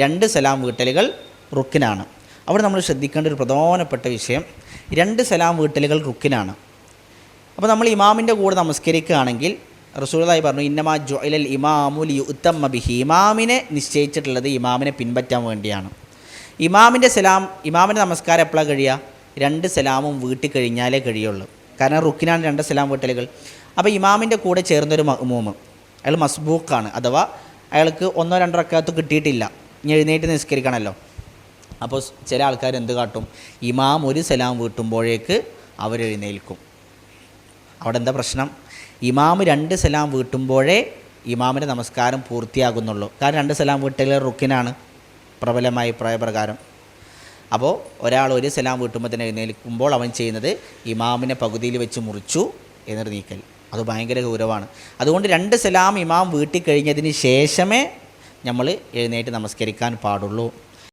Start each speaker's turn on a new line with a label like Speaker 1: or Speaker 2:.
Speaker 1: രണ്ട് സലാം വീട്ടലുകൾ റുക്കിനാണ്. അവിടെ നമ്മൾ ശ്രദ്ധിക്കേണ്ട ഒരു പ്രധാനപ്പെട്ട വിഷയം രണ്ട് സലാം വീട്ടലുകൾ റുക്കിനാണ്. അപ്പോൾ നമ്മൾ ഇമാമിന്റെ കൂടെ നമസ്കരിക്കുകയാണെങ്കിൽ റസൂലായി പറഞ്ഞു ഇന്നമാ ജോയിലൽ ഇമാമുൽ യുത്തമ്മ ബിഹി. ഇമാമിനെ നിശ്ചയിച്ചിട്ടുള്ളത് ഇമാമിനെ പിൻപറ്റാൻ വേണ്ടിയാണ്. ഇമാമിന്റെ സലാം ഇമാമിന്റെ നമസ്കാരം എപ്പോഴാണ് കഴിയുക? രണ്ട് സലാമും വീട്ടിൽ കഴിഞ്ഞാലേ കഴിയുള്ളൂ. കാരണം റുക്കിനാണ് രണ്ട് സലാം വീട്ടലുകൾ. അപ്പോൾ ഇമാമിന്റെ കൂടെ ചേർന്നൊരു മഹ്മൂമ് അയാൾ മസ്ബൂക്കാണ് അഥവാ അയാൾക്ക് ഒന്നോ രണ്ടോ റക്കാത്ത് കിട്ടിയിട്ടില്ല. എഴുന്നേറ്റ് നിസ്കരിക്കണമല്ലോ അപ്പോൾ ചില ആൾക്കാർ എന്ത് കാട്ടും? ഇമാം ഒരു സലാം വീട്ടുമ്പോഴേക്ക് അവരെഴുന്നേൽക്കും അവിടെ എന്താ പ്രശ്നം? ഇമാം രണ്ട് സലാം വീട്ടുമ്പോഴേ ഇമാമിന്റെ നമസ്കാരം പൂർത്തിയാകുന്നുള്ളൂ. കാരണം രണ്ട് സലാം വീട്ടിലെ റുക്കിനാണ് പ്രബലമായ പ്രായപ്രകാരം അപ്പോൾ ഒരാൾ ഒരു സലാം വീട്ടുമ്പോൾ തന്നെ എഴുന്നേൽക്കുമ്പോൾ അവൻ ചെയ്യുന്നത് ഇമാമിനെ പകുതിയിൽ വെച്ച് മുറിച്ചു എന്നൊരു നീക്കൽ. അത് ഭയങ്കര ഗൗരവമാണ്. അതുകൊണ്ട് രണ്ട് സലാം ഇമാം വീട്ടിൽ കഴിഞ്ഞതിന് ശേഷമേ നമ്മൾ എഴുന്നേറ്റ് നമസ്കരിക്കാൻ പാടുള്ളൂ.